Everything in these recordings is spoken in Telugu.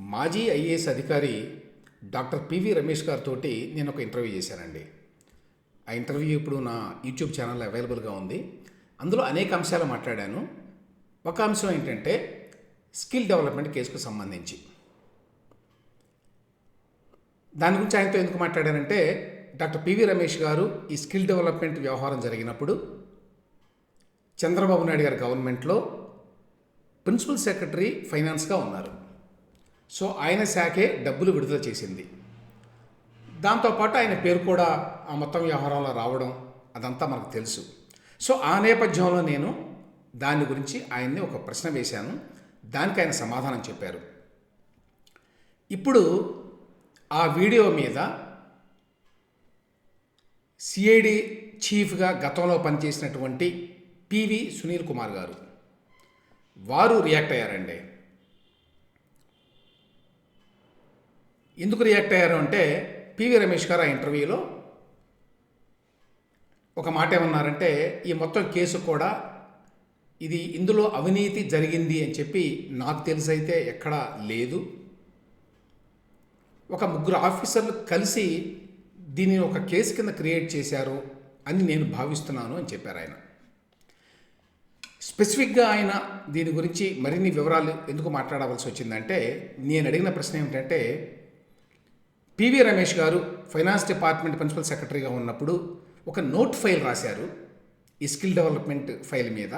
మాజీ ఐఏఎస్ అధికారి డాక్టర్ పివి రమేష్ గారితో నేను ఒక ఇంటర్వ్యూ చేశానండి. ఆ ఇంటర్వ్యూ ఇప్పుడు నా యూట్యూబ్ ఛానల్లో అవైలబుల్గా ఉంది. అందులో అనేక అంశాలు మాట్లాడాను. ఒక అంశం ఏంటంటే స్కిల్ డెవలప్మెంట్ కేసుకు సంబంధించి. దాని గురించి ఆయనతో ఎందుకు మాట్లాడానంటే డాక్టర్ పివి రమేష్ గారు ఈ స్కిల్ డెవలప్మెంట్ వ్యవహారం జరిగినప్పుడు చంద్రబాబు నాయుడు గారి గవర్నమెంట్లో ప్రిన్సిపల్ సెక్రటరీ ఫైనాన్స్గా ఉన్నారు. సో ఆయన శాఖే డబ్బులు విడుదల చేసింది. దాంతోపాటు ఆయన పేరు కూడా ఆ మొత్తం వ్యవహారంలో రావడం అదంతా మనకు తెలుసు. సో ఆ నేపథ్యంలో నేను దాని గురించి ఆయన్ని ఒక ప్రశ్న వేశాను. దానికి ఆయన సమాధానం చెప్పారు. ఇప్పుడు ఆ వీడియో మీద సిఐడి చీఫ్గా గతంలో పనిచేసినటువంటి పివి సునీల్ కుమార్ గారు. వారు రియాక్ట్ అయ్యారండి. ఎందుకు రియాక్ట్ అయ్యారు అంటే పివి రమేష్ గారు ఆ ఇంటర్వ్యూలో ఒక మాట ఏమన్నారంటే ఈ మొత్తం కేసు కూడా ఇది ఇందులో అవినీతి జరిగింది అని చెప్పి నాకు తెలిసైతే ఎక్కడా లేదు. ఒక ముగ్గురు ఆఫీసర్లు కలిసి దీన్ని ఒక కేసు కింద క్రియేట్ చేశారు అని నేను భావిస్తున్నాను అని చెప్పారు ఆయన. స్పెసిఫిక్గా ఆయన దీని గురించి మరిన్ని వివరాలు ఎందుకు మాట్లాడవలసి వచ్చిందంటే నేను అడిగిన ప్రశ్న ఏమిటంటే పివి రమేష్ గారు ఫైనాన్స్ డిపార్ట్మెంట్ ప్రిన్సిపల్ సెక్రటరీగా ఉన్నప్పుడు ఒక నోట్ ఫైల్ రాశారు ఈ స్కిల్ డెవలప్మెంట్ ఫైల్ మీద.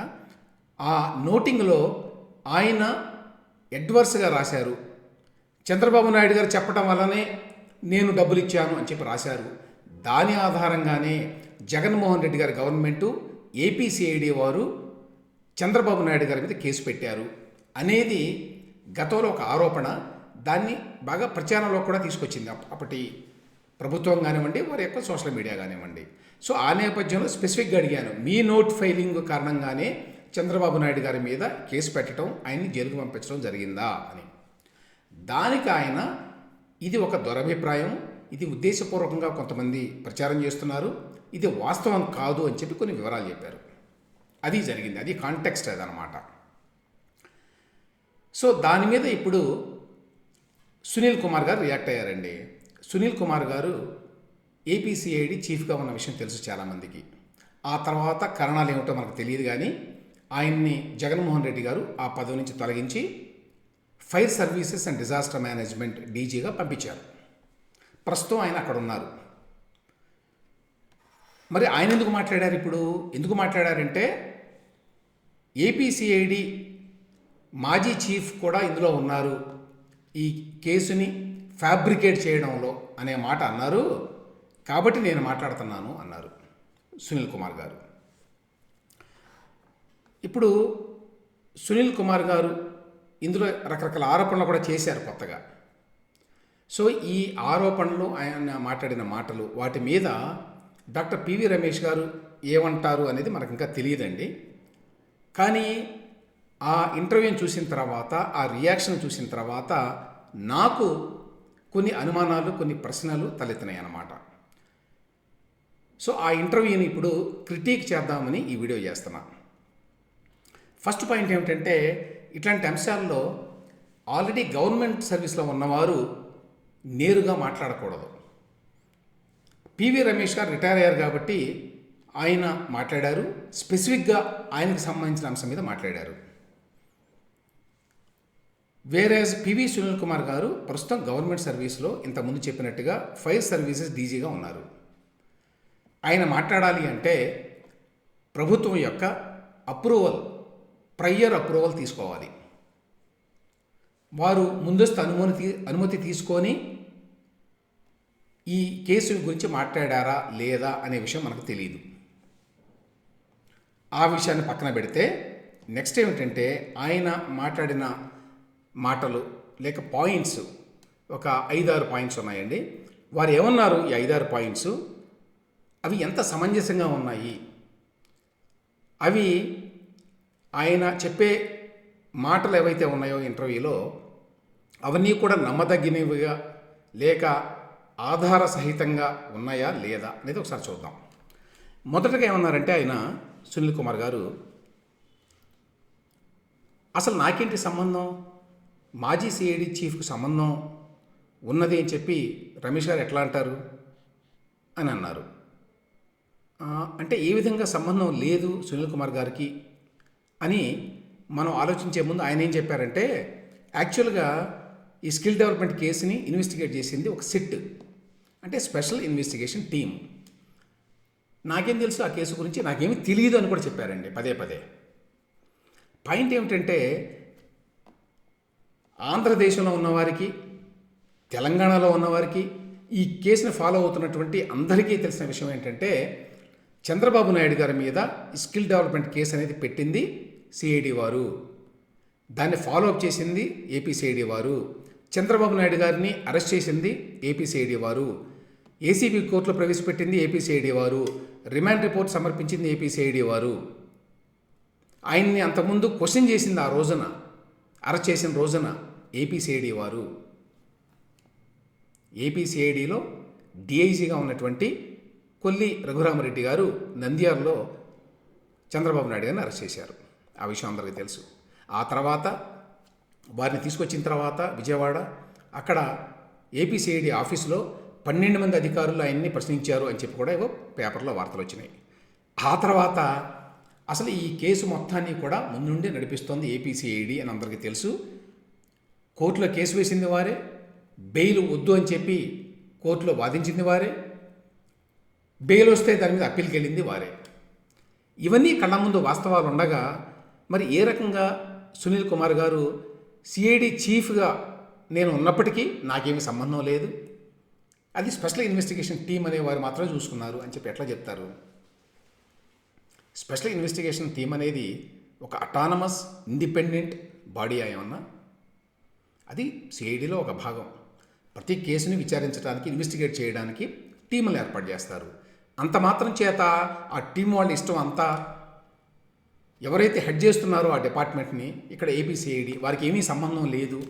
ఆ నోటింగ్లో ఆయన ఎడ్వర్స్గా రాశారు. చంద్రబాబు నాయుడు గారు చెప్పడం వల్లనే నేను డబ్బులు ఇచ్చాను అని చెప్పి రాశారు. దాని ఆధారంగానే జగన్మోహన్ రెడ్డి గారి గవర్నమెంటు ఏపీసీఐడి వారు చంద్రబాబు నాయుడు గారి మీద కేసు పెట్టారు. అనేది గతంలో ఒక ఆరోపణ. దాన్ని బాగా ప్రచారంలో కూడా తీసుకొచ్చింది. అప్పటి ప్రభుత్వం కానివ్వండి వారి యొక్క సోషల్ మీడియా కానివ్వండి. సో ఆ నేపథ్యంలో స్పెసిఫిక్గా అడిగాను. మీ నోట్ ఫైలింగ్ కారణంగానే చంద్రబాబు నాయుడు గారి మీద కేసు పెట్టడం ఆయన్ని జైలుకు పంపించడం జరిగిందా అని. దానికి ఆయన ఇది ఒక దురభిప్రాయం ఇది ఉద్దేశపూర్వకంగా కొంతమంది ప్రచారం చేస్తున్నారు ఇది వాస్తవం కాదు అని చెప్పి కొన్ని వివరాలు చెప్పారు. అది జరిగింది. అది కాంటెక్స్ట్ అదనమాట. సో దాని మీద ఇప్పుడు సునీల్ కుమార్ గారు రియాక్ట్ అయ్యారండి. సునీల్ కుమార్ గారు ఏపీసీఐడి చీఫ్గా ఉన్న విషయం తెలుసు చాలామందికి. ఆ తర్వాత కారణాలు ఏమిటో మనకు తెలియదు కానీ ఆయన్ని జగన్మోహన్ రెడ్డి గారు ఆ పదవి నుంచి తొలగించి fire services and disaster management డీజీగా పంపించారు. ప్రస్తుతం ఆయన అక్కడ ఉన్నారు. మరి ఆయన ఎందుకు మాట్లాడారు ఇప్పుడు? ఎందుకు మాట్లాడారంటే ఏపీసీఐడి మాజీ చీఫ్ కూడా ఇందులో ఉన్నారు. ఈ కేసుని ఫ్యాబ్రికేట్ చేయడంలో అనే మాట అన్నారు. కాబట్టి నేను మాట్లాడుతున్నాను అన్నారు సునీల్ కుమార్ గారు. ఇప్పుడు సునీల్ కుమార్ గారు ఇందులో రకరకాల ఆరోపణలు కూడా చేశారు కొత్తగా. సో ఈ ఆరోపణలు ఆయన మాట్లాడిన మాటలు వాటి మీద డాక్టర్ పివి రమేష్ గారు ఏమంటారు అనేది మనకు ఇంకా తెలియదండి. కానీ ఆ ఇంటర్వ్యూని చూసిన తర్వాత ఆ రియాక్షన్ చూసిన తర్వాత నాకు కొన్ని అనుమానాలు కొన్ని ప్రశ్నలు తలెత్తినాయి అన్నమాట. సో ఆ ఇంటర్వ్యూని ఇప్పుడు క్రిటిక్ చేద్దామని ఈ వీడియో చేస్తున్నా. ఫస్ట్ పాయింట్ ఏమిటంటే ఇట్లాంటి అంశాల్లో ఆల్రెడీ గవర్నమెంట్ సర్వీస్లో ఉన్నవారు నేరుగా మాట్లాడకూడదు. పివి రమేష్ గారు రిటైర్ అయ్యారు కాబట్టి ఆయన మాట్లాడారు. స్పెసిఫిక్గా ఆయనకు సంబంధించిన అంశం మీద మాట్లాడారు. వేరేజ్ పివి సునీల్ కుమార్ గారు ప్రస్తుతం గవర్నమెంట్ సర్వీస్లో ఇంతకుముందు చెప్పినట్టుగా ఫైర్ సర్వీసెస్ డీజీగా ఉన్నారు. ఆయన మాట్లాడాలి అంటే ప్రభుత్వం యొక్క అప్రూవల్ ప్రయర్ అప్రూవల్ తీసుకోవాలి. వారు ముందస్తు అనుమతి అనుమతి తీసుకొని ఈ కేసు గురించి మాట్లాడారా లేదా అనే విషయం మనకు తెలియదు ఆ విషయాన్ని పక్కన పెడితే నెక్స్ట్ ఏమిటంటే ఆయన మాట్లాడిన మాటలు లేక పాయింట్స్ ఒక ఐదారు పాయింట్స్ ఉన్నాయండి. వారు ఏమన్నారు? ఈ ఐదారు పాయింట్స్ అవి ఎంత సమంజసంగా ఉన్నాయి? అవి ఆయన చెప్పే మాటలు ఏవైతే ఉన్నాయో ఇంటర్వ్యూలో అవన్నీ కూడా నమ్మదగినవిగా లేక ఆధార సహితంగా ఉన్నాయా లేదా అనేది ఒకసారి చూద్దాం. మొదటగా ఏమన్నారంటే ఆయన సునీల్ కుమార్ గారు అసలు నాకేంటి సంబంధం? మాజీ సిఐడి చీఫ్కు సంబంధం ఉన్నది అని చెప్పి రమేష్ గారు ఎట్లా అంటారు? అని అన్నారు. అంటే ఏ విధంగా సంబంధం లేదు సునీల్ కుమార్ గారికి అని మనం ఆలోచించే ముందు ఆయన ఏం చెప్పారంటే యాక్చువల్గా ఈ స్కిల్ డెవలప్మెంట్ కేసుని ఇన్వెస్టిగేట్ చేసింది ఒక సిట్ అంటే స్పెషల్ ఇన్వెస్టిగేషన్ టీం నాకేం తెలుసు ఆ కేసు గురించి నాకేమీ తెలియదు అని కూడా చెప్పారండి పదే పదే. పాయింట్ ఏమిటంటే ఆంధ్రదేశంలో ఉన్నవారికి తెలంగాణలో ఉన్నవారికి ఈ కేసుని ఫాలో అవుతున్నటువంటి అందరికీ తెలిసిన విషయం ఏంటంటే చంద్రబాబు నాయుడు గారి మీద స్కిల్ డెవలప్మెంట్ కేసు అనేది పెట్టింది సిఐడి వారు. దాన్ని ఫాలో అప్ చేసింది ఏపీసీఐడి వారు. చంద్రబాబు నాయుడు గారిని అరెస్ట్ చేసింది ఏపీసీఐడి వారు. ఏసీబీ కోర్టులో ప్రవేశపెట్టింది ఏపీసీఐడి వారు. రిమాండ్ రిపోర్ట్ సమర్పించింది ఏపీసీఐడి వారు. ఆయన్ని అంతకుముందు క్వశ్చన్ చేసింది ఆ రోజున అరెస్ట్ చేసిన రోజున ఏపీసీఐడి వారు ఏపీసీఐడిలో డిఐజీగా ఉన్నటువంటి కొల్లి రఘురామరెడ్డి గారు నంద్యాలలో చంద్రబాబు నాయుడు గారిని అరెస్ట్ చేశారు. ఆ విషయం అందరికీ తెలుసు. ఆ తర్వాత వారిని తీసుకొచ్చిన తర్వాత విజయవాడ అక్కడ ఏపీసీఐడి ఆఫీసులో పన్నెండు మంది అధికారులు ఆయన్ని ప్రశ్నించారు అని చెప్పి కూడా ఏవో పేపర్లో వార్తలు వచ్చినాయి. ఆ తర్వాత అసలు ఈ కేసు మొత్తాన్ని కూడా ముందుండి నడిపిస్తోంది ఏపీసీఐడి అని అందరికీ తెలుసు. కోర్టులో కేసు వేసింది వారే బెయిల్ వద్దు అని చెప్పి కోర్టులో వాదించింది వారే బెయిల్ వస్తే దాని మీద అప్పీల్కి వెళ్ళింది వారే. ఇవన్నీ కళ్ళ ముందు వాస్తవాలు ఉండగా మరి ఏ రకంగా సునీల్ కుమార్ గారు సిఐడి చీఫ్గా నేను ఉన్నప్పటికీ నాకేమీ సంబంధం లేదు. అది స్పెషల్ ఇన్వెస్టిగేషన్ టీం అనే వారు మాత్రమే చూసుకున్నారు అని చెప్పి ఎట్లా చెప్తారు? స్పెషల్ ఇన్వెస్టిగేషన్ టీం అనేది ఒక అటానమస్ ఇండిపెండెంట్ బాడీ ఏమన్నా? అది సిఐడిలో ఒక భాగం. ప్రతి కేసుని విచారించడానికి ఇన్వెస్టిగేట్ చేయడానికి టీములు ఏర్పాటు చేస్తారు. అంత మాత్రం చేత ఆ టీం వాళ్ళ ఇష్టం అంతా ఎవరైతే హెడ్ చేస్తున్నారో ఆ డిపార్ట్మెంట్ని ఇక్కడ ఏపీసీఐడి వారికి ఏమీ సంబంధం లేదు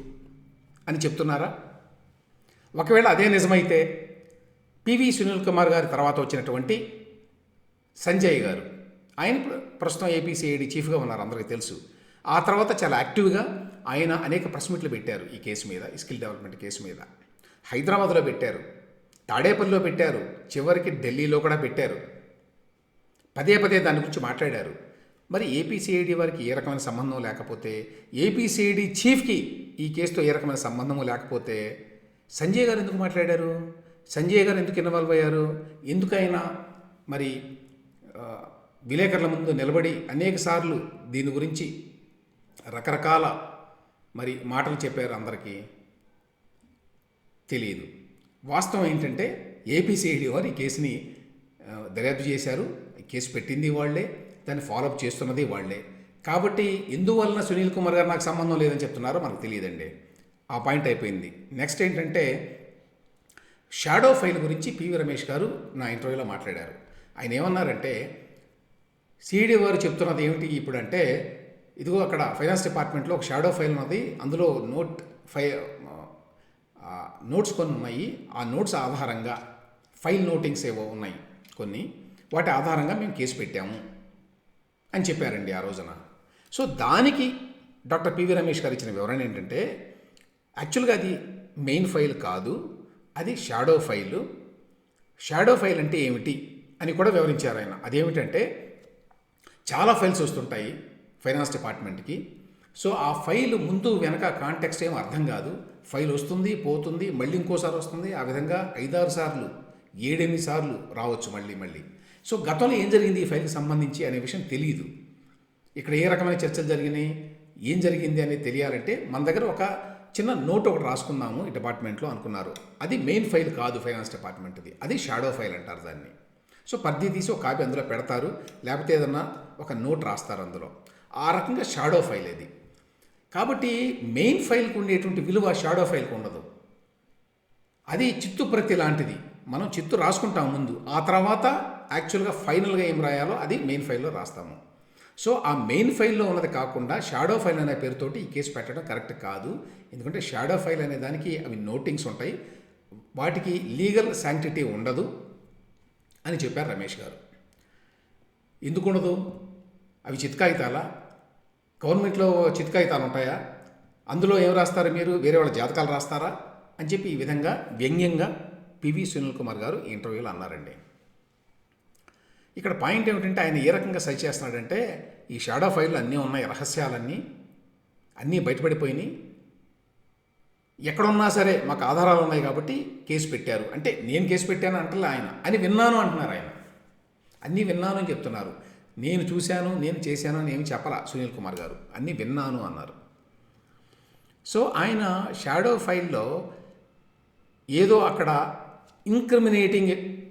అని చెప్తున్నారా? ఒకవేళ అదే నిజమైతే పివి సునీల్ కుమార్ గారి తర్వాత వచ్చినటువంటి సంజయ్ గారు. ఆయన ప్ర- ప్రస్తుతం ఏపీసీఐడి చీఫ్గా ఉన్నారు అందరికీ తెలుసు. ఆ తర్వాత చాలా యాక్టివ్గా ఆయన అనేక ప్రెస్ మీట్లు పెట్టారు ఈ కేసు మీద ఈ స్కిల్ డెవలప్మెంట్ కేసు మీద. హైదరాబాద్లో పెట్టారు తాడేపల్లిలో పెట్టారు చివరికి ఢిల్లీలో కూడా పెట్టారు. పదే పదే దాని గురించి మాట్లాడారు. మరి ఏపీసీఐడి వారికి ఏ రకమైన సంబంధం లేకపోతే ఏపీసీఐడి చీఫ్కి ఈ కేసుతో ఏ రకమైన సంబంధము లేకపోతే సంజయ్ గారు ఎందుకు మాట్లాడారు? సంజయ్ గారు ఎందుకు ఇన్వాల్వ్ అయ్యారు? ఎందుకైనా మరి విలేకరుల ముందు నిలబడి అనేక సార్లు దీని గురించి రకరకాల మరి మాటలు చెప్పారు అందరికీ తెలియదు. వాస్తవం ఏంటంటే ఏపీసీఐడి వారు ఈ కేసుని దర్యాప్తు చేశారు. ఈ కేసు పెట్టింది వాళ్ళే దాన్ని ఫాలోఅప్ చేస్తున్నది వాళ్ళే. కాబట్టి ఎందువలన సునీల్ కుమార్ గారు నాకు సంబంధం లేదని చెప్తున్నారో మనకు తెలియదండి. ఆ పాయింట్ అయిపోయింది. నెక్స్ట్ ఏంటంటే షాడో ఫైల్ గురించి పివి రమేష్ గారు నా ఇంటర్వ్యూలో మాట్లాడారు. ఆయన ఏమన్నారంటే సిఈడి వారు చెప్తున్నది ఏమిటి ఇప్పుడు అంటే ఇదిగో అక్కడ ఫైనాన్స్ డిపార్ట్మెంట్లో ఒక షాడో ఫైల్ ఉన్నది. అందులో నోట్ ఫై నోట్స్ కొన్ని ఉన్నాయి. ఆ నోట్స్ ఆధారంగా ఫైల్ నోటింగ్స్ ఏవో ఉన్నాయి కొన్ని. వాటి ఆధారంగా మేము కేసు పెట్టాము అని చెప్పారండి ఆ రోజున. సో దానికి డాక్టర్ పివి రమేష్ గారు ఇచ్చిన వివరణ ఏంటంటే యాక్చువల్గా అది మెయిన్ ఫైల్ కాదు అది షాడో ఫైలు. షాడో ఫైల్ అంటే ఏమిటి అని కూడా వివరించారు ఆయన. అదేమిటంటే చాలా ఫైల్స్ వస్తుంటాయి. ఫైనాన్స్ డిపార్ట్మెంట్కి. సో ఆ ఫైల్ ముందు వెనక కాంటెక్స్ట్ ఏం అర్థం కాదు. ఫైల్ వస్తుంది పోతుంది మళ్ళీ ఇంకోసారి వస్తుంది. ఆ విధంగా ఐదారు సార్లు ఏడెనిమిది సార్లు రావచ్చు మళ్ళీ మళ్ళీ. సో గతంలో ఏం జరిగింది ఈ ఫైల్కి సంబంధించి అనే విషయం తెలియదు ఇక్కడ ఏ రకమైన చర్చలు జరిగినాయి ఏం జరిగింది అనేది తెలియాలంటే మన దగ్గర ఒక చిన్న నోట్ ఒకటి రాసుకున్నాము ఈ డిపార్ట్మెంట్లో అనుకున్నారు. అది మెయిన్ ఫైల్ కాదు ఫైనాన్స్ డిపార్ట్మెంట్ది. అది షాడో ఫైల్ అంటారు దాన్ని. సో పర్ది తీసి ఒక కాపీ అందులో పెడతారు. లేకపోతే ఏదన్నా ఒక నోట్ రాస్తారు అందులో. ఆ రకంగా షాడో ఫైల్ ఇది కాబట్టి మెయిన్ ఫైల్కి ఉండేటువంటి విలువ షాడో ఫైల్కి ఉండదు. అది చిత్తు ప్రతి లాంటిది. మనం చిత్తు రాసుకుంటాం ముందు. ఆ తర్వాత యాక్చువల్గా ఫైనల్గా ఏం రాయాలో అది మెయిన్ ఫైల్లో రాస్తాము. సో ఆ మెయిన్ ఫైల్లో ఉన్నది కాకుండా షాడో ఫైల్ అనే పేరుతోటి ఈ కేసు పెట్టడం కరెక్ట్ కాదు. ఎందుకంటే షాడో ఫైల్ అనే దానికి అవి నోటింగ్స్ ఉంటాయి. వాటికి లీగల్ శాంక్టిటీ ఉండదు అని చెప్పారు రమేష్ గారు. ఎందుకు ఉండదు? అవి చిత్కాయితాలా? గవర్నమెంట్లో చిత్కాయితాలు ఉంటాయా అందులో ఏం రాస్తారు మీరు? వేరే వాళ్ళ జాతకాలు రాస్తారా? అని చెప్పి ఈ విధంగా వ్యంగ్యంగా పివి సునీల్ కుమార్ గారు ఇంటర్వ్యూలో అన్నారండి. ఇక్కడ పాయింట్ ఏమిటంటే ఆయన ఏ రకంగా సరి చేస్తున్నాడంటే ఈ షాడో ఫైళ్ళు అన్నీ ఉన్నాయి రహస్యాలన్నీ అన్నీ బయటపడిపోయినాయి. ఎక్కడున్నా సరే మాకు ఆధారాలు ఉన్నాయి కాబట్టి కేసు పెట్టారు. అంటే నేను కేసు పెట్టాను అంటలే ఆయన. అని విన్నాను అంటున్నారు ఆయన. అన్నీ విన్నాను అని చెప్తున్నారు. నేను చూశాను నేను చేశాను అని ఏమి చెప్పలా సునీల్ కుమార్ గారు. అన్నీ విన్నాను అన్నారు. సో ఆయన షాడో ఫైల్లో ఏదో అక్కడ ఇంక్రిమినేటింగ్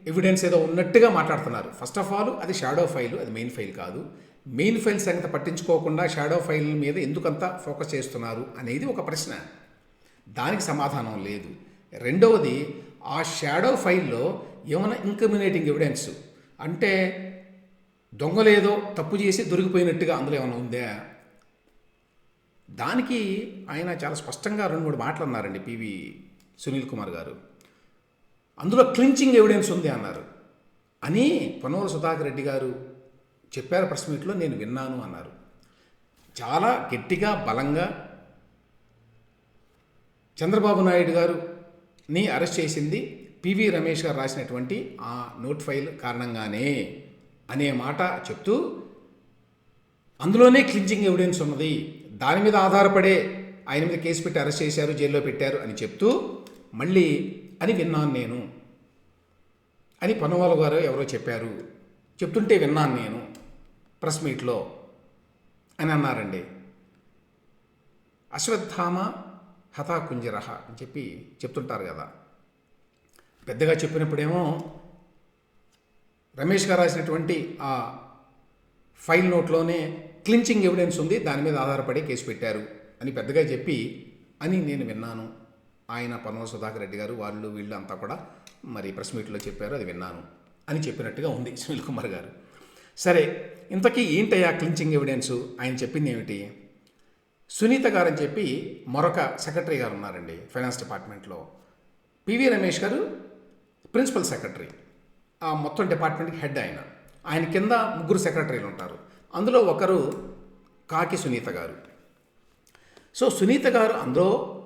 ఎవిడెన్స్ ఏదో ఉన్నట్టుగా మాట్లాడుతున్నారు. ఫస్ట్ ఆఫ్ ఆల్ అది షాడో ఫైల్ అది మెయిన్ ఫైల్ కాదు. మెయిన్ ఫైల్ సంగతి పట్టించుకోకుండా షాడో ఫైల్ మీద ఎందుకంత ఫోకస్ చేస్తున్నారు అనేది ఒక ప్రశ్న. దానికి సమాధానం లేదు. రెండవది ఆ షాడో ఫైల్లో ఏమైనా ఇంక్రిమినేటింగ్ ఎవిడెన్స్ అంటే దొంగలేదో తప్పు చేసి దొరికిపోయినట్టుగా అందులో ఏమైనా ఉందా? దానికి ఆయన చాలా స్పష్టంగా రెండు మూడు మాటలు అన్నారండి పివి సునీల్ కుమార్ గారు. అందులో క్లించింగ్ ఎవిడెన్స్ ఉంది అన్నారు. అని పొన్నవల సుధాకర్ రెడ్డి గారు చెప్పారు ప్రెస్ మీట్లో నేను విన్నాను అన్నారు. చాలా గట్టిగా బలంగా చంద్రబాబు నాయుడు గారుని అరెస్ట్ చేసింది పివి రమేష్ గారు రాసినటువంటి ఆ నోట్ ఫైల్ కారణంగానే. అనే మాట చెప్తూ అందులోనే క్లించింగ్ ఎవిడెన్స్ ఉన్నది. దాని మీద ఆధారపడే ఆయన మీద కేసు పెట్టి అరెస్ట్ చేశారు జైల్లో పెట్టారు అని చెప్తూ మళ్ళీ అని విన్నాను నేను. అని పనువాల గారు ఎవరో చెప్పారు. చెప్తుంటే విన్నాను నేను ప్రెస్ మీట్లో అని అన్నారండి. అశ్వత్థామ హతాకుంజరహ అని చెప్పి చెప్తుంటారు కదా. పెద్దగా చెప్పినప్పుడేమో రమేష్ గారు రాసినటువంటి ఆ ఫైల్ నోట్లోనే క్లించింగ్ ఎవిడెన్స్ ఉంది. దాని మీద ఆధారపడి కేసు పెట్టారు అని పెద్దగా చెప్పి అని నేను విన్నాను. ఆయన పనవ సుధాకర్ రెడ్డి గారు వాళ్ళు వీళ్ళు అంతా కూడా మరి ప్రెస్ మీట్లో చెప్పారు అది విన్నాను అని చెప్పినట్టుగా ఉంది సునీల్ కుమార్ గారు. సరే ఇంతకీ ఏంటయ్యా క్లించింగ్ ఎవిడెన్స్? ఆయన చెప్పింది ఏమిటి? సునీత గారు అని చెప్పి మరొక సెక్రటరీ గారు ఉన్నారండి ఫైనాన్స్ డిపార్ట్మెంట్లో. పివి రమేష్ గారు ప్రిన్సిపల్ సెక్రటరీ. ఆ మొత్తం డిపార్ట్మెంట్కి హెడ్ ఆయన. ఆయన కింద ముగ్గురు సెక్రటరీలు ఉంటారు. అందులో ఒకరు కాకి సునీత గారు. సో సునీత గారు అందులో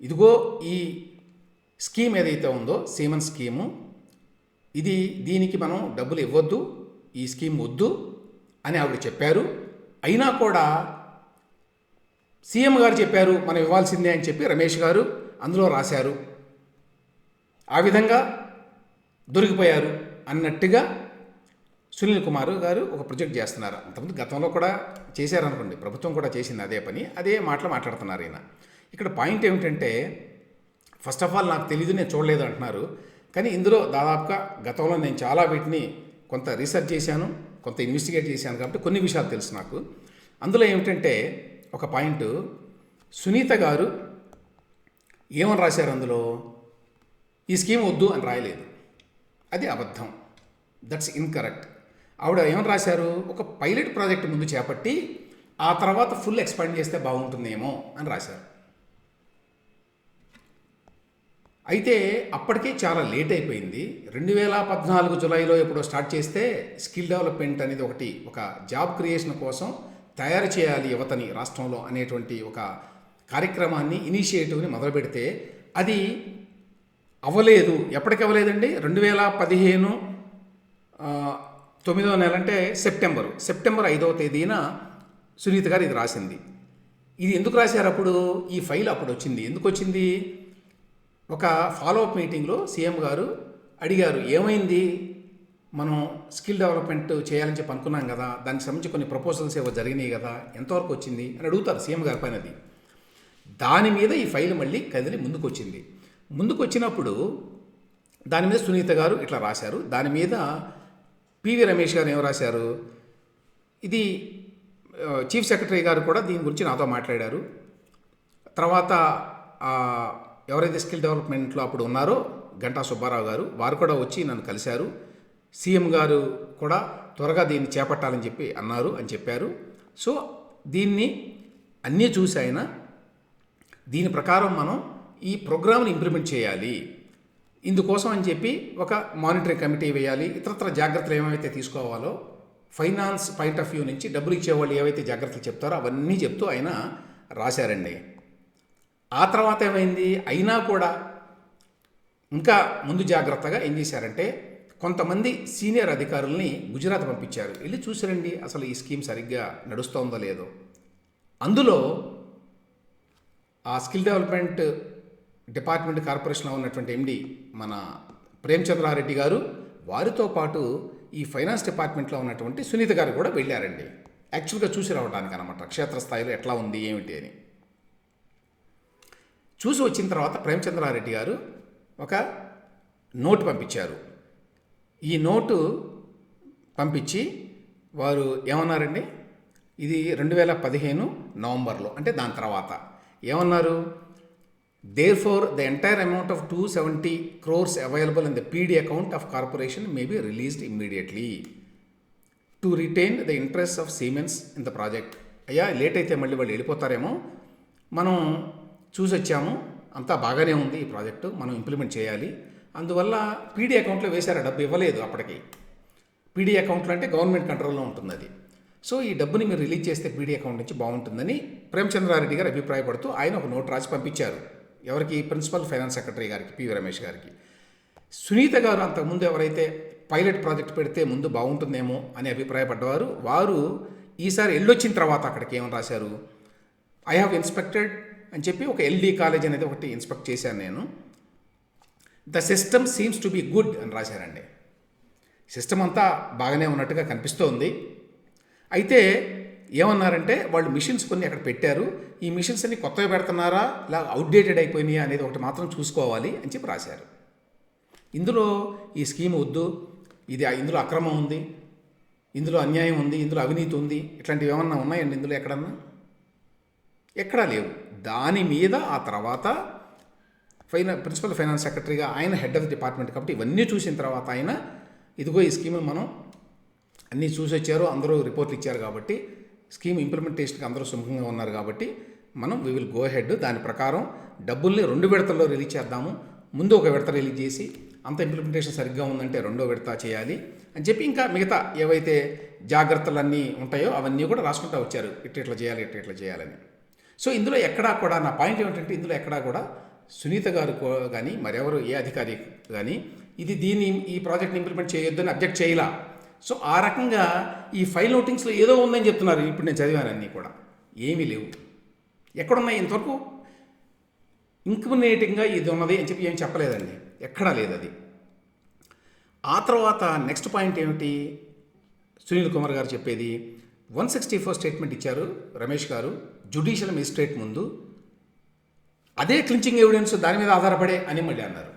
ఇదిగో ఈ స్కీమ్ ఏదైతే ఉందో సీమన్ స్కీము ఇది దీనికి మనం డబ్బులు ఇవ్వద్దు ఈ స్కీమ్ వద్దు అని ఆవిడ చెప్పారు. అయినా కూడా సీఎం గారు చెప్పారు మనం ఇవ్వాల్సిందే అని చెప్పి రమేష్ గారు అందులో రాశారు. ఆ విధంగా దొరికిపోయారు అన్నట్టుగా సునీల్ కుమార్ గారు ఒక ప్రాజెక్ట్ చేస్తున్నారు. అంతకుముందు గతంలో కూడా చేశారనుకోండి ప్రభుత్వం కూడా చేసింది అదే పని అదే మాటలు మాట్లాడుతున్నారు ఈయన. ఇక్కడ పాయింట్ ఏమిటంటే ఫస్ట్ ఆఫ్ ఆల్ నాకు తెలియదు నేను చూడలేదు అంటున్నారు. కానీ ఇందులో దాదాపుగా గతంలో నేను చాలా వీటిని కొంత రీసెర్చ్ చేశాను కొంత ఇన్వెస్టిగేట్ చేశాను కాబట్టి కొన్ని విషయాలు తెలుసు నాకు. అందులో ఏమిటంటే ఒక పాయింట్ సునీత గారు ఏమని రాశారు అందులో? ఈ స్కీమ్ వద్దు అని రాయలేదు. అది అబద్ధం. దట్స్ ఇన్కరెక్ట్ ఆవిడ ఏమని రాశారు? ఒక పైలట్ ప్రాజెక్ట్ ముందు చేపట్టి ఆ తర్వాత ఫుల్ ఎక్స్పాండ్ చేస్తే బాగుంటుందేమో అని రాశారు. అయితే అప్పటికే చాలా లేట్ అయిపోయింది. రెండు వేల పద్నాలుగు జులైలో ఎప్పుడో స్టార్ట్ చేస్తే స్కిల్ డెవలప్మెంట్ అనేది ఒకటి ఒక జాబ్ క్రియేషన్ కోసం తయారు చేయాలి యువతని రాష్ట్రంలో అనేటువంటి ఒక కార్యక్రమాన్ని ఇనిషియేటివ్ని మొదలు పెడితే అది అవ్వలేదు. ఎప్పటికి అవ్వలేదండి? రెండు వేల పదిహేను తొమ్మిదో తొమ్మిదవ నెల అంటే సెప్టెంబరు. సెప్టెంబర్ ఐదవ తేదీన సునీత గారు ఇది రాసింది. ఇది ఎందుకు రాశారు అప్పుడు? ఈ ఫైల్ అప్పుడు వచ్చింది. ఎందుకు వచ్చింది? ఒక ఫాలోఅప్ మీటింగ్లో సీఎం గారు అడిగారు ఏమైంది? మనం స్కిల్ డెవలప్మెంట్ చేయాలని చెప్పి అనుకున్నాం కదా దానికి సంబంధించి కొన్ని ప్రపోజల్స్ ఏవో జరిగినాయి కదా ఎంతవరకు వచ్చింది? అని అడుగుతారు సీఎం గారి పైన అది దాని మీద ఈ ఫైల్ మళ్ళీ కదిలి ముందుకు వచ్చింది. ముందుకు వచ్చినప్పుడు దాని మీద సునీత గారు ఇట్లా రాశారు. దాని మీద పివి రమేష్ గారు ఏం రాశారు? ఇది చీఫ్ సెక్రటరీ గారు కూడా దీని గురించి నాతో మాట్లాడారు. తర్వాత ఎవరైతే స్కిల్ డెవలప్మెంట్లో అప్పుడు ఉన్నారో గంటా సుబ్బారావు గారు వారు కూడా వచ్చి నన్ను కలిశారు. సీఎం గారు కూడా త్వరగా దీన్ని చేపట్టాలని చెప్పి అన్నారు అని చెప్పారు. సో దీన్ని అన్నీ చూసి ఆయన దీని ప్రకారం మనం ఈ ప్రోగ్రామ్ని ఇంప్లిమెంట్ చేయాలి. ఇందుకోసం అని చెప్పి ఒక మానిటరింగ్ కమిటీ వేయాలి. ఇతరత్ర జాగ్రత్తలు ఏమైతే తీసుకోవాలో ఫైనాన్స్ పాయింట్ ఆఫ్ వ్యూ నుంచి డబ్బులు ఇచ్చేవాళ్ళు ఏవైతే జాగ్రత్తలు చెప్తారో అవన్నీ చెప్తూ ఆయన రాశారండి. ఆ తర్వాత ఏమైంది? అయినా కూడా ఇంకా ముందు జాగ్రత్తగా ఏం చేశారంటే కొంతమంది సీనియర్ అధికారుల్ని గుజరాత్ పంపించారు. వెళ్ళి చూసిరండి అసలు ఈ స్కీమ్ సరిగ్గా నడుస్తోందో లేదో. అందులో ఆ స్కిల్ డెవలప్మెంట్ డిపార్ట్మెంట్ కార్పొరేషన్లో ఉన్నటువంటి ఎండి మన ప్రేమచంద్రారెడ్డి గారు వారితో పాటు ఈ ఫైనాన్స్ డిపార్ట్మెంట్లో ఉన్నటువంటి సునీత గారు కూడా వెళ్ళారండి. యాక్చువల్గా చూసి రావడానికి అనమాట క్షేత్రస్థాయిలో ఎట్లా ఉంది ఏమిటి అని. చూసి వచ్చిన తర్వాత ప్రేమచంద్రారెడ్డి గారు ఒక నోటు పంపించారు. ఈ నోటు పంపించి వారు ఏమన్నారండి? ఇది రెండు వేల పదిహేను నవంబర్లో అంటే దాని తర్వాత. ఏమన్నారు? There for the entire amount of two seventy crores available in the PD account of corporation may be released immediately to retain the interest of Siemens in the project అయ్యా లేట్ అయితే మళ్ళీ వాళ్ళు వెళ్ళిపోతారేమో. మనం చూసి వచ్చాము అంతా బాగానే ఉంది ఈ ప్రాజెక్టు మనం ఇంప్లిమెంట్ చేయాలి. అందువల్ల పీడీ అకౌంట్లో వేశారు? డబ్బు ఇవ్వలేదు అప్పటికి. పీడీ అకౌంట్లో అంటే గవర్నమెంట్ కంట్రోల్లో ఉంటుంది అది. సో ఈ డబ్బుని మీరు రిలీజ్ చేస్తే పీడీ అకౌంట్ నుంచి బాగుంటుందని ప్రేమచంద్రారెడ్డి గారు అభిప్రాయపడుతూ ఆయన ఒక నోట్ రాసి పంపించారు. ఎవరికి? ప్రిన్సిపల్ ఫైనాన్స్ సెక్రటరీ గారికి పివి రమేష్ గారికి. సునీత గారు అంతకుముందు ఎవరైతే పైలట్ ప్రాజెక్ట్ పెడితే ముందు బాగుంటుందేమో అని అభిప్రాయపడ్డవారు వారు ఈసారి వెళ్ళొచ్చిన తర్వాత అక్కడికి ఏమని రాశారు? ఐ హ్యావ్ ఇన్స్పెక్టెడ్ అని చెప్పి ఒక ఎల్డీ కాలేజ్ అనేది ఒకటి ఇన్స్పెక్ట్ చేశాను నేను. The system seems to be good అని రాశారండి. సిస్టమ్ అంతా బాగానే ఉన్నట్టుగా కనిపిస్తోంది. అయితే ఏమన్నారంటే వాళ్ళు మిషన్స్ కొన్ని అక్కడ పెట్టారు. ఈ మిషన్స్ అన్ని కొత్తగా పెడుతున్నారా? ఇలా అవుట్డేటెడ్ అయిపోయినాయా అనేది ఒకటి మాత్రం చూసుకోవాలి అని చెప్పి రాశారు. ఇందులో ఈ స్కీమ్ వద్దు ఇది ఇందులో అక్రమం ఉంది ఇందులో అన్యాయం ఉంది ఇందులో అవినీతి ఉంది ఇట్లాంటివి ఏమన్నా ఉన్నాయండి ఇందులో ఎక్కడన్నా? ఎక్కడా లేవు. దాని మీద ఆ తర్వాత ఫైనా ప్రిన్సిపల్ ఫైనాన్స్ సెక్రటరీగా ఆయన హెడ్ ఆఫ్ డిపార్ట్మెంట్ కాబట్టి ఇవన్నీ చూసిన తర్వాత ఆయన ఇదిగో ఈ స్కీమ్ మనం అన్నీ చూసి వచ్చారు అందరూ రిపోర్ట్లు ఇచ్చారు కాబట్టి స్కీమ్ ఇంప్లిమెంటేషన్కి అందరూ సుముఖంగా ఉన్నారు కాబట్టి మనం వి విల్ గో హెడ్ దాని ప్రకారం డబ్బుల్ని రెండు విడతల్లో రిలీజ్ చేద్దాము. ముందు ఒక విడత రిలీజ్ చేసి అంత ఇంప్లిమెంటేషన్ సరిగ్గా ఉందంటే రెండో విడత చేయాలి అని చెప్పి ఇంకా మిగతా ఏవైతే జాగ్రత్తలన్నీ ఉంటాయో అవన్నీ కూడా రాసుకుంటూ వచ్చారు. ఇట్ట ఇట్లా చేయాలి ఇట్ట ఇట్లా చేయాలని. సో ఇందులో ఎక్కడా కూడా నా పాయింట్ ఏమిటంటే ఇందులో ఎక్కడా కూడా సునీత గారు కో- కానీ మరెవరు ఏ అధికారి కానీ ఇది దీన్ని ఈ ప్రాజెక్ట్ని ఇంప్లిమెంట్ చేయొద్దని అబ్జెక్ట్ చేయలా. సో ఆ రకంగా ఈ ఫైల్ నోటింగ్స్లో ఏదో ఉందని చెప్తున్నారు. ఇప్పుడు నేను చదివాను అన్నీ కూడా. ఏమీ లేవు. ఎక్కడున్నాయి ఇంతవరకు? ఇంక్మినేటింగ్గా ఇది ఉన్నది అని చెప్పి ఏం చెప్పలేదండి. ఎక్కడా లేదు అది. ఆ తర్వాత నెక్స్ట్ పాయింట్ ఏమిటి? సునీల్ కుమార్ గారు చెప్పేది వన్ సిక్స్టీ ఫోర్ స్టేట్మెంట్ ఇచ్చారు రమేష్ గారు. జుడిషియల్ మెజిస్ట్రేట్ ముందు అదే క్లించింగ్ ఎవిడెన్స్ దాని మీద ఆధారపడే అని మళ్ళీ అన్నారు.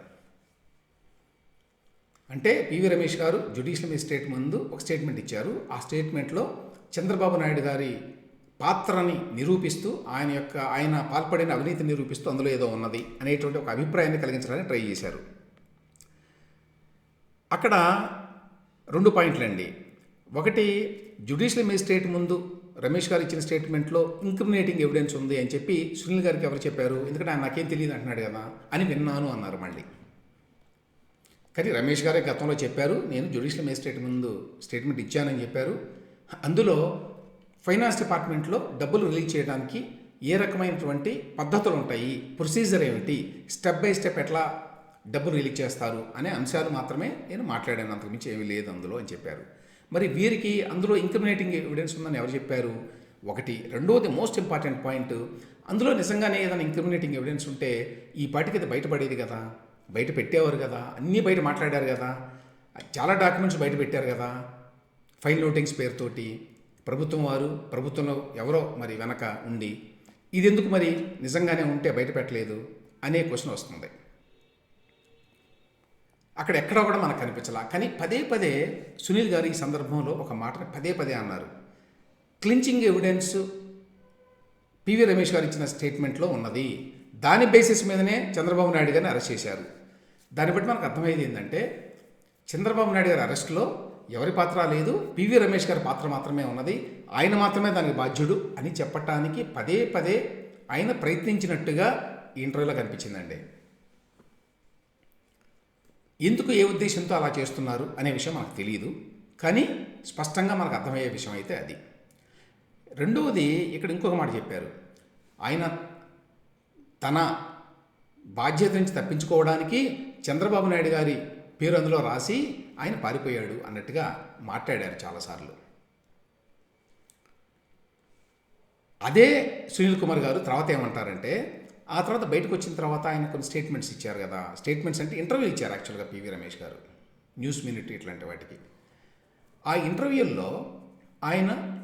అంటే పివి రమేష్ గారు జ్యుడిషియల్ మిజిస్ట్రేట్ ముందు ఒక స్టేట్మెంట్ ఇచ్చారు. ఆ స్టేట్మెంట్లో చంద్రబాబు నాయుడు గారి పాత్రని నిరూపిస్తూ ఆయన యొక్క ఆయన పాల్పడిన అవినీతిని నిరూపిస్తూ అందులో ఏదో ఉన్నది అనేటువంటి ఒక అభిప్రాయాన్ని కలిగించడానికి ట్రై చేశారు. అక్కడ రెండు పాయింట్లండి ఒకటి జ్యుడిషియల్ మేజిస్ట్రేట్ ముందు రమేష్ గారు ఇచ్చిన స్టేట్మెంట్లో ఇంక్రిమినేటింగ్ ఎవిడెన్స్ ఉంది అని చెప్పి సునీల్ గారికి ఎవరు చెప్పారు? ఎందుకంటే ఆయన నాకేం తెలియదు అంటున్నాడు కదా అని విన్నాను అన్నారు మళ్ళీ. కానీ రమేష్ గారే గతంలో చెప్పారు నేను జ్యుడిషియల్ మేజిస్ట్రేట్ ముందు స్టేట్మెంట్ ఇచ్చానని చెప్పారు. అందులో ఫైనాన్స్ డిపార్ట్మెంట్లో డబ్బులు రిలీజ్ చేయడానికి ఏ రకమైనటువంటి పద్ధతులు ఉంటాయి ప్రొసీజర్ ఏమిటి స్టెప్ బై స్టెప్ ఎట్లా డబ్బులు రిలీజ్ చేస్తారు అనే అంశాలు మాత్రమే నేను మాట్లాడాను అంతకుమించి ఏమీ లేదు అందులో అని చెప్పారు. మరి వీరికి అందులో ఇంక్రిమినేటింగ్ ఎవిడెన్స్ ఉందని ఎవరు చెప్పారు? ఒకటి. రెండవది మోస్ట్ ఇంపార్టెంట్ పాయింట్ అందులో నిజంగానే ఏదైనా ఇంక్రిమినేటింగ్ ఎవిడెన్స్ ఉంటే ఈ పాటికి అది బయటపడేది కదా. బయట పెట్టేవారు కదా అన్నీ బయట మాట్లాడారు కదా చాలా డాక్యుమెంట్స్ బయట పెట్టారు కదా ఫైల్ నోటింగ్స్ పేరుతోటి. ప్రభుత్వం వారు ప్రభుత్వంలో ఎవరో మరి వెనక ఉండి ఇది ఎందుకు మరి నిజంగానే ఉంటే బయట పెట్టలేదు? అనే క్వశ్చన్ వస్తుంది. అక్కడ ఎక్కడా కూడా మనకు కనిపించలా. కానీ పదే పదే సునీల్ గారు ఈ సందర్భంలో ఒక మాట పదే పదే అన్నారు. క్లించింగ్ ఎవిడెన్స్ పివి రమేష్ గారు ఇచ్చిన స్టేట్మెంట్లో ఉన్నది. దాని బేసిస్ మీదనే చంద్రబాబు నాయుడు గారిని అరెస్ట్ చేశారు. దాన్ని బట్టి మనకు అర్థమయ్యేది ఏంటంటే చంద్రబాబు నాయుడు గారి అరెస్ట్లో ఎవరి పాత్ర లేదు పివి రమేష్ గారి పాత్ర మాత్రమే ఉన్నది ఆయన మాత్రమే దానికి బాధ్యుడు అని చెప్పటానికి పదే పదే ఆయన ప్రయత్నించినట్టుగా ఇంటర్వ్యూలో కనిపించిందండి. ఎందుకు ఏ ఉద్దేశంతో అలా చేస్తున్నారు అనే విషయం మనకు తెలియదు కానీ స్పష్టంగా మనకు అర్థమయ్యే విషయం అయితే అది. రెండవది ఇక్కడ ఇంకొక మాట చెప్పారు. ఆయన తన బాధ్యత నుంచి తప్పించుకోవడానికి చంద్రబాబు నాయుడు గారి పేరు అందులో రాసి ఆయన పారిపోయాడు అన్నట్టుగా మాట్లాడారు చాలాసార్లు. అదే సునీల్ కుమార్ గారు తర్వాత ఏమంటారంటే ఆ తర్వాత బయటకు వచ్చిన తర్వాత ఆయన కొన్ని స్టేట్మెంట్స్ ఇచ్చారు కదా. స్టేట్మెంట్స్ అంటే ఇంటర్వ్యూ ఇచ్చారు యాక్చువల్గా పివి రమేష్ గారు. న్యూస్ మినిట్ ఇట్లాంటి వాటికి. ఆ ఇంటర్వ్యూల్లో ఆయన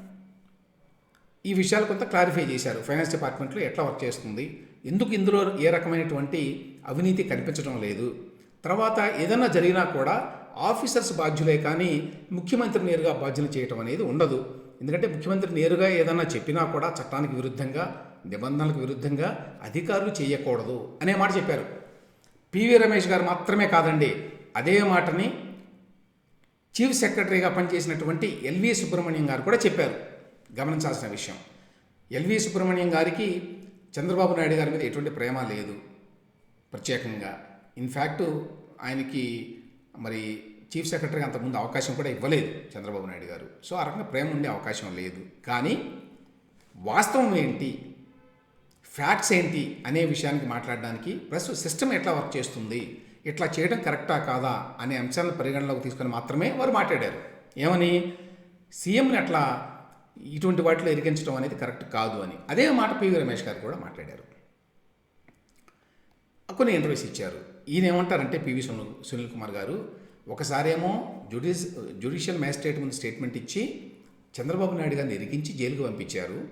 ఈ విషయాలు కొంత క్లారిఫై చేశారు. ఫైనాన్స్ డిపార్ట్మెంట్లో ఎట్లా వర్క్ చేస్తుంది ఎందుకు ఇందులో ఏ రకమైనటువంటి అవినీతి కనిపించడం లేదు? తర్వాత ఏదన్నా జరిగినా కూడా ఆఫీసర్స్ బాధ్యులే కానీ ముఖ్యమంత్రి నేరుగా బాధ్యులు చేయటం అనేది ఉండదు. ఎందుకంటే ముఖ్యమంత్రి నేరుగా ఏదన్నా చెప్పినా కూడా చట్టానికి విరుద్ధంగా నిబంధనలకు విరుద్ధంగా అధికారులు చేయకూడదు అనే మాట చెప్పారు. పివి రమేష్ గారు మాత్రమే కాదండి అదే మాటని చీఫ్ సెక్రటరీగా పనిచేసినటువంటి ఎల్వి సుబ్రహ్మణ్యం గారు కూడా చెప్పారు. గమనించాల్సిన విషయం ఎల్వి సుబ్రహ్మణ్యం గారికి చంద్రబాబు నాయుడు గారి మీద ఎటువంటి ప్రేమ లేదు ప్రత్యేకంగా. ఇన్ఫ్యాక్ట్ ఆయనకి మరి చీఫ్ సెక్రటరీగా అంతకుముందు అవకాశం కూడా ఇవ్వలేదు చంద్రబాబు నాయుడు గారు. సో ఆ రకంగా ప్రేమ ఉండే అవకాశం లేదు. కానీ వాస్తవం ఏంటి? ఫ్యాక్ట్స్ ఏంటి? అనే విషయానికి మాట్లాడడానికి ప్లస్ సిస్టమ్ ఎట్లా వర్క్ చేస్తుంది? ఇట్లా చేయడం కరెక్టా కాదా? అనే అంశాలను పరిగణలోకి తీసుకొని మాత్రమే వారు మాట్లాడారు. ఏమని? సీఎంని అట్లా ఇటువంటి వాటిలో ఇరికించడం అనేది కరెక్ట్ కాదు అని. అదే మాట పివి రమేష్ గారు కూడా మాట్లాడారు. కొన్ని ఇంటర్వ్యూస్ ఇచ్చారు. ఈయన ఏమంటారంటే పివి సునీల్ సునీల్ కుమార్ గారు ఒకసారేమో జ్యుడిస్ జ్యుడిషియల్ మ్యాజిస్ట్రేట్ ముందు స్టేట్మెంట్ ఇచ్చి చంద్రబాబు నాయుడు గారిని ఇరికించి జైలుకు పంపించారు.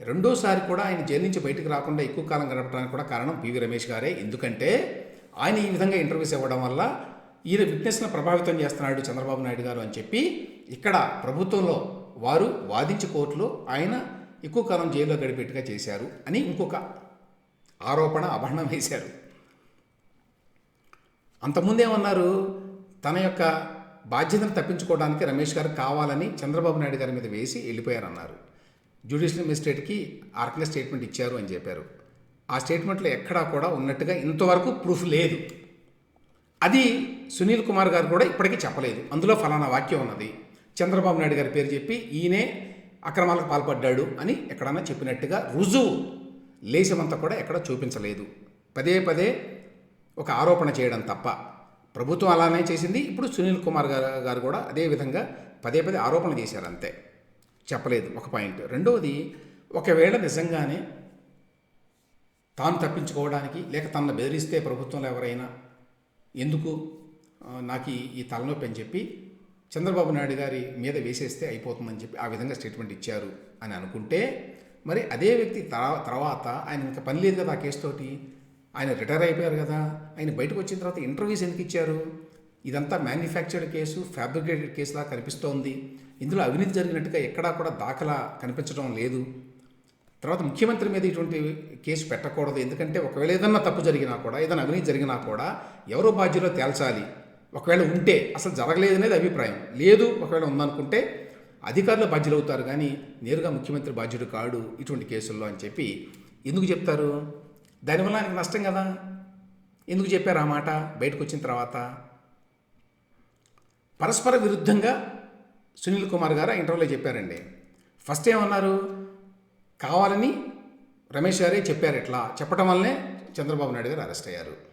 రెండోసారి కూడా ఆయన జైలు నుంచి బయటకు రాకుండా ఎక్కువ కాలం గడపడానికి కూడా కారణం పివి రమేష్ గారే. ఎందుకంటే ఆయన ఈ విధంగా ఇంటర్వ్యూస్ ఇవ్వడం వల్ల ఈయన విట్నెస్ను ప్రభావితం చేస్తున్నాడు చంద్రబాబు నాయుడు గారు అని చెప్పి ఇక్కడ ప్రభుత్వంలో వారు వాదించి కోర్టులో ఆయన ఎక్కువ కాలం జైల్లో గడిపెట్టుగా చేశారు అని ఇంకొక ఆరోపణ అభరణం వేశారు. అంతకుముందేమన్నారు తన యొక్క బాధ్యతను తప్పించుకోవడానికి రమేష్ గారు కావాలని చంద్రబాబు నాయుడు గారి మీద వేసి వెళ్ళిపోయారన్నారు. జ్యుడిషియల్ మెజిస్ట్రేట్కి ఆ రకంగా స్టేట్మెంట్ ఇచ్చారు అని చెప్పారు. ఆ స్టేట్మెంట్లో ఎక్కడా కూడా ఉన్నట్టుగా ఇంతవరకు ప్రూఫ్ లేదు. అది సునీల్ కుమార్ గారు కూడా ఇప్పటికీ చెప్పలేదు. అందులో ఫలానా వాక్యం ఉన్నది. చంద్రబాబు నాయుడు గారి పేరు చెప్పి ఈయనే అక్రమాలకు పాల్పడ్డాడు అని ఎక్కడన్నా చెప్పినట్టుగా రుజువు లేశమంతా కూడా ఎక్కడ చూపించలేదు. పదే పదే ఒక ఆరోపణ చేయడం తప్ప. ప్రభుత్వం అలానే చేసింది. ఇప్పుడు సునీల్ కుమార్ గారు గారు కూడా అదే విధంగా పదే పదే ఆరోపణ చేశారు అంతే. చెప్పలేదు. ఒక పాయింట్. రెండవది ఒకవేళ నిజంగానే తాను తప్పించుకోవడానికి లేక తనను బెదిరిస్తే ప్రభుత్వంలో ఎవరైనా ఎందుకు నాకు ఈ తలనొప్పి అని చెప్పి చంద్రబాబు నాయుడు గారి మీద వేసేస్తే అయిపోతుందని చెప్పి ఆ విధంగా స్టేట్మెంట్ ఇచ్చారు అని అనుకుంటే మరి అదే వ్యక్తి తర్వాత ఆయన ఇంకా పని లేదు కదా ఆ కేసుతోటి ఆయన రిటైర్ అయిపోయారు కదా. ఆయన బయటకు వచ్చిన తర్వాత ఇంటర్వ్యూస్ ఎందుకు ఇచ్చారు? ఇదంతా మ్యానుఫ్యాక్చర్డ్ కేసు ఫ్యాబ్రికేటెడ్ కేసులా కనిపిస్తోంది. ఇందులో అవినీతి జరిగినట్టుగా ఎక్కడా కూడా దాఖలా కనిపించడం లేదు. తర్వాత ముఖ్యమంత్రి మీద ఇటువంటి కేసు పెట్టకూడదు. ఎందుకంటే ఒకవేళ ఏదన్నా తప్పు జరిగినా కూడా ఏదైనా అవినీతి జరిగినా కూడా ఎవరో బాధ్యులో తేల్చాలి. ఒకవేళ ఉంటే అసలు జరగలేదు అనేది అభిప్రాయం. లేదు ఒకవేళ ఉందనుకుంటే అధికారులు బాధ్యులు అవుతారు కానీ నేరుగా ముఖ్యమంత్రి బాధ్యుడు కాడు ఇటువంటి కేసుల్లో అని చెప్పి ఎందుకు చెప్తారు? దానివల్ల ఆయనకు నష్టం కదా. ఎందుకు చెప్పారు ఆ మాట? బయటకు వచ్చిన తర్వాత పరస్పర విరుద్ధంగా సునీల్ కుమార్ గారు ఇంటర్వ్యూలో చెప్పారండి. ఫస్ట్ ఏమన్నారు? కావాలని రమేష్ గారే చెప్పారు ఇట్లా. చెప్పడం వల్లనే చంద్రబాబు నాయుడు గారు అరెస్ట్ అయ్యారు.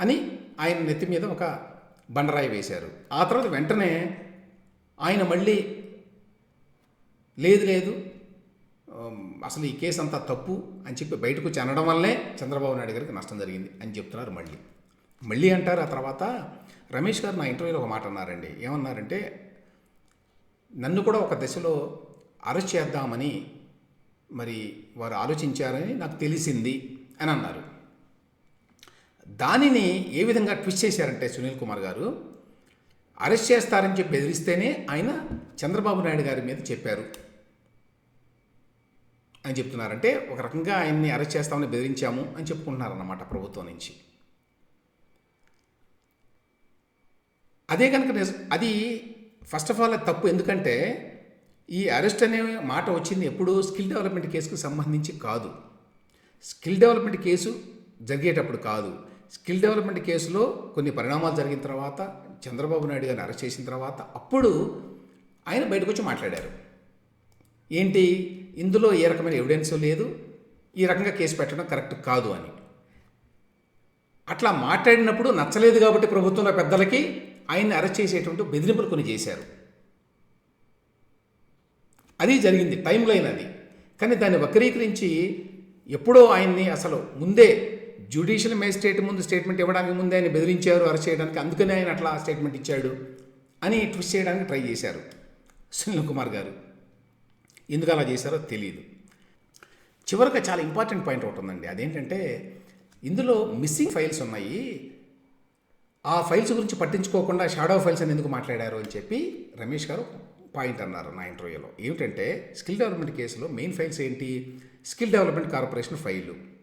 అని ఆయన నెత్తి మీద ఒక బండరాయి వేశారు. ఆ తర్వాత వెంటనే ఆయన మళ్ళీ లేదు లేదు అసలు ఈ కేసు అంతా తప్పు అని చెప్పి బయటకు వచ్చి అనడం వల్లే చంద్రబాబు నాయుడు గారికి నష్టం జరిగింది అని చెప్తున్నారు మళ్ళీ. మళ్ళీ అంటారు ఆ తర్వాత రమేష్ గారు నా ఇంటర్వ్యూలో ఒక మాట అన్నారండి. ఏమన్నారంటే నన్ను కూడా ఒక దశలో అరెస్ట్ చేద్దామని మరి వారు ఆలోచించారని నాకు తెలిసింది అని అన్నారు. దానిని ఏ విధంగా ట్విస్ట్ చేశారంటే సునీల్ కుమార్ గారు అరెస్ట్ చేస్తారని చెప్పి బెదిరిస్తేనే ఆయన చంద్రబాబు నాయుడు గారి మీద చెప్పారు. అని చెప్తున్నారంటే ఒక రకంగా ఆయన్ని అరెస్ట్ చేస్తామని బెదిరించాము అని చెప్పుకుంటున్నారన్నమాట ప్రభుత్వం నుంచి. అదే కనుక నిజ అది ఫస్ట్ ఆఫ్ ఆల్ తప్పు. ఎందుకంటే ఈ అరెస్ట్ అనే మాట వచ్చింది ఎప్పుడు స్కిల్ డెవలప్మెంట్ కేసుకు సంబంధించి కాదు. స్కిల్ డెవలప్మెంట్ కేసు జరిగేటప్పుడు కాదు. స్కిల్ డెవలప్మెంట్ కేసులో కొన్ని పరిణామాలు జరిగిన తర్వాత చంద్రబాబు నాయుడు గారిని అరెస్ట్ చేసిన తర్వాత అప్పుడు ఆయన బయటకు వచ్చి మాట్లాడారు. ఏంటి? ఇందులో ఏ రకమైన ఎవిడెన్స్ లేదు? ఈ రకంగా కేసు పెట్టడం కరెక్ట్ కాదు అని. అట్లా మాట్లాడినప్పుడు నచ్చలేదు కాబట్టి ప్రభుత్వంలో పెద్దలకి ఆయన్ని అరెస్ట్ చేసేటువంటి బెదిరింపులు కొన్ని చేశారు. అది జరిగింది టైం లైన్ అది. కానీ దాన్ని వక్రీకరించి ఎప్పుడో ఆయన్ని అసలు ముందే జ్యుడిషియల్ మేజిస్ట్రేట్ ముందు స్టేట్మెంట్ ఇవ్వడానికి ముందే ఆయన బెదిరించారు అరెస్ట్ చేయడానికి. అందుకనే ఆయన అట్లా స్టేట్మెంట్ ఇచ్చాడు అని ట్విస్ట్ చేయడానికి ట్రై చేశారు సునీల్ కుమార్ గారు. ఎందుకు అలా చేశారో తెలియదు చివరిగా చాలా ఇంపార్టెంట్ పాయింట్ ఒకటి ఉందండి. అదేంటంటే ఇందులో మిస్సింగ్ ఫైల్స్ ఉన్నాయి. ఆ ఫైల్స్ గురించి పట్టించుకోకుండా షాడో ఫైల్స్ అని ఎందుకు మాట్లాడారు అని చెప్పి రమేష్ గారు పాయింట్ అన్నారు నా ఇంటర్వ్యూలో. ఏమిటంటే స్కిల్ డెవలప్మెంట్ కేసులో మెయిన్ ఫైల్స్ ఏంటి? Skill development corporation file.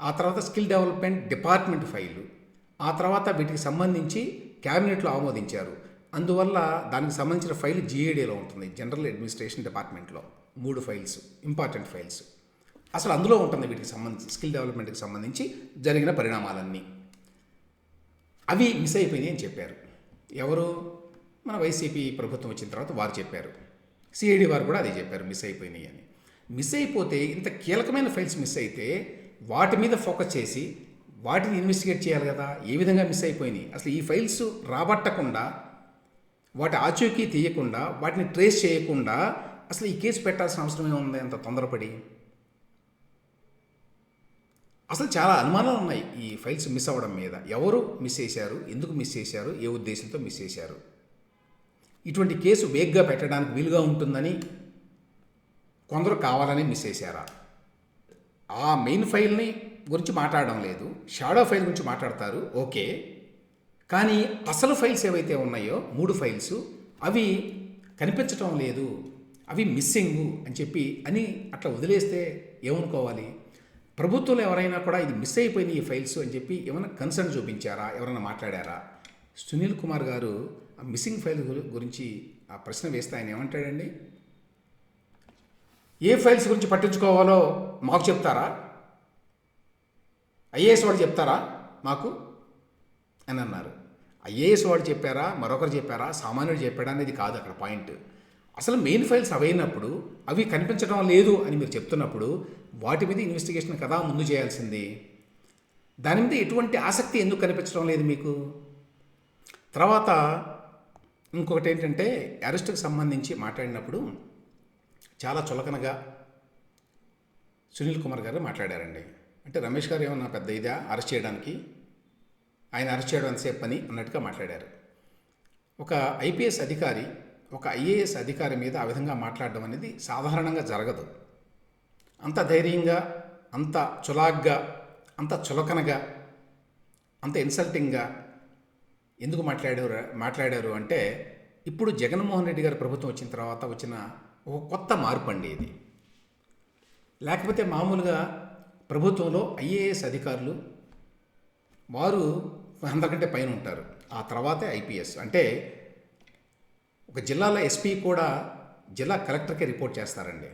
ఆ తర్వాత స్కిల్ డెవలప్మెంట్ డిపార్ట్మెంట్ ఫైలు ఆ తర్వాత వీటికి సంబంధించి క్యాబినెట్లో ఆమోదించారు. అందువల్ల దానికి సంబంధించిన ఫైల్ జిఏడీలో ఉంటుంది జనరల్ అడ్మినిస్ట్రేషన్ డిపార్ట్మెంట్లో మూడు ఫైల్స్ ఇంపార్టెంట్ ఫైల్స్. అసలు అందులో ఉంటుంది వీటికి సంబంధించి స్కిల్ డెవలప్మెంట్కి సంబంధించి జరిగిన పరిణామాలన్నీ. అవి మిస్ అయిపోయినాయి అని చెప్పారు. ఎవరు? మన వైసీపీ ప్రభుత్వం వచ్చిన తర్వాత వారు చెప్పారు. సిఐడి వారు కూడా అదే చెప్పారు మిస్ అయిపోయినాయి అని. మిస్ అయిపోతే ఇంత కీలకమైన ఫైల్స్ మిస్ అయితే వాటి మీద ఫోకస్ చేసి వాటిని ఇన్వెస్టిగేట్ చేయాలి కదా ఏ విధంగా మిస్ అయిపోయినాయి? అసలు ఈ ఫైల్స్ రాబట్టకుండా వాటి ఆచూకీ తీయకుండా వాటిని ట్రేస్ చేయకుండా అసలు ఈ కేసు పెట్టాల్సిన అవసరం ఏముంది అంత తొందరపడి? అసలు చాలా అనుమానాలు ఉన్నాయి ఈ ఫైల్స్ మిస్ అవ్వడం మీద. ఎవరు మిస్ చేశారు? ఎందుకు మిస్ చేశారు? ఏ ఉద్దేశంతో మిస్ చేశారు? ఇటువంటి కేసు వేగ్గా పెట్టడానికి వీలుగా ఉంటుందని కొందరు కావాలని మిస్ చేశారా? ఆ మెయిన్ ఫైల్ని గురించి మాట్లాడడం లేదు. షాడో ఫైల్ గురించి మాట్లాడతారు. ఓకే కానీ అసలు ఫైల్స్ ఏవైతే ఉన్నాయో మూడు ఫైల్స్ అవి కనిపించటం లేదు. అవి మిస్సింగ్ అని చెప్పి అని అట్లా వదిలేస్తే ఏమనుకోవాలి? ప్రభుత్వంలో ఎవరైనా కూడా ఇది మిస్ అయిపోయిన ఈ ఫైల్స్ అని చెప్పి ఏమైనా కన్సర్న్ చూపించారా? ఎవరైనా మాట్లాడారా? సునీల్ కుమార్ గారు ఆ మిస్సింగ్ ఫైల్ గురించి ఆ ప్రశ్న వేస్తే ఆయన ఏమంటాడండి? ఏ ఫైల్స్ గురించి పట్టించుకోవాలో మాకు చెప్తారా? ఐఏఎస్ వాడు చెప్తారా మాకు? అని అన్నారు. ఐఏఎస్ వాళ్ళు చెప్పారా? మరొకరు చెప్పారా? సామాన్యుడు చెప్పాడా అనేది కాదు అక్కడ పాయింట్. అసలు మెయిన్ ఫైల్స్ అవైనప్పుడు అవి కనిపించడం లేదు అని మీరు చెప్తున్నప్పుడు వాటి మీద ఇన్వెస్టిగేషన్ కదా ముందు చేయాల్సింది? దాని మీద ఎటువంటి ఆసక్తి ఎందుకు కనిపించడం లేదు మీకు? తర్వాత ఇంకొకటి ఏంటంటే అరెస్ట్కి సంబంధించి మాట్లాడినప్పుడు చాలా చులకనగా సునీల్ కుమార్ గారు మాట్లాడారండి. అంటే రమేష్ గారు ఏమన్నా పెద్ద ఇదా? అరెస్ట్ చేయడానికి? ఆయన అరెస్ట్ చేయడం ఎంతసేపు పని? అన్నట్టుగా మాట్లాడారు. ఒక ఐపీఎస్ అధికారి ఒక ఐఏఎస్ అధికారి మీద ఆ విధంగా మాట్లాడడం అనేది సాధారణంగా జరగదు. అంత ధైర్యంగా అంత చులాగ్గా అంత చులకనగా అంత ఇన్సల్టింగ్గా ఎందుకు మాట్లాడారు మాట్లాడారు అంటే ఇప్పుడు జగన్మోహన్ రెడ్డి గారు ప్రభుత్వం వచ్చిన తర్వాత వచ్చిన ఒక కొత్త మార్పు అండి ఇది. లేకపోతే మామూలుగా ప్రభుత్వంలో ఐఏఎస్ అధికారులు వారు అందరికంటే పైన ఉంటారు. ఆ తర్వాతే ఐపీఎస్. అంటే ఒక జిల్లాలో ఎస్పీ కూడా జిల్లా కలెక్టర్కే రిపోర్ట్ చేస్తారండి.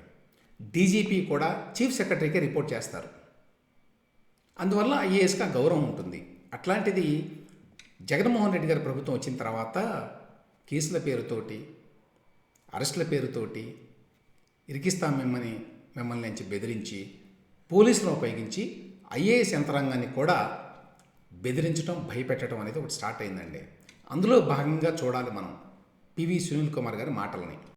డీజీపీ కూడా చీఫ్ సెక్రటరీకే రిపోర్ట్ చేస్తారు. అందువల్ల ఐఏఎస్కి గౌరవం ఉంటుంది. అట్లాంటిది జగన్మోహన్ రెడ్డి గారి ప్రభుత్వం వచ్చిన తర్వాత కేసుల పేరుతోటి అరెస్టుల పేరుతోటి ఇరికిస్తాం మిమ్మల్ని మిమ్మల్ని నుంచి బెదిరించి పోలీసులను ఉపయోగించి ఐఏఎస్ యంత్రాంగాన్ని కూడా బెదిరించడం భయపెట్టడం అనేది ఒకటి స్టార్ట్ అయిందండి. అందులో భాగంగా చూడాలి మనం పివి సునీల్ కుమార్ గారి మాటలని.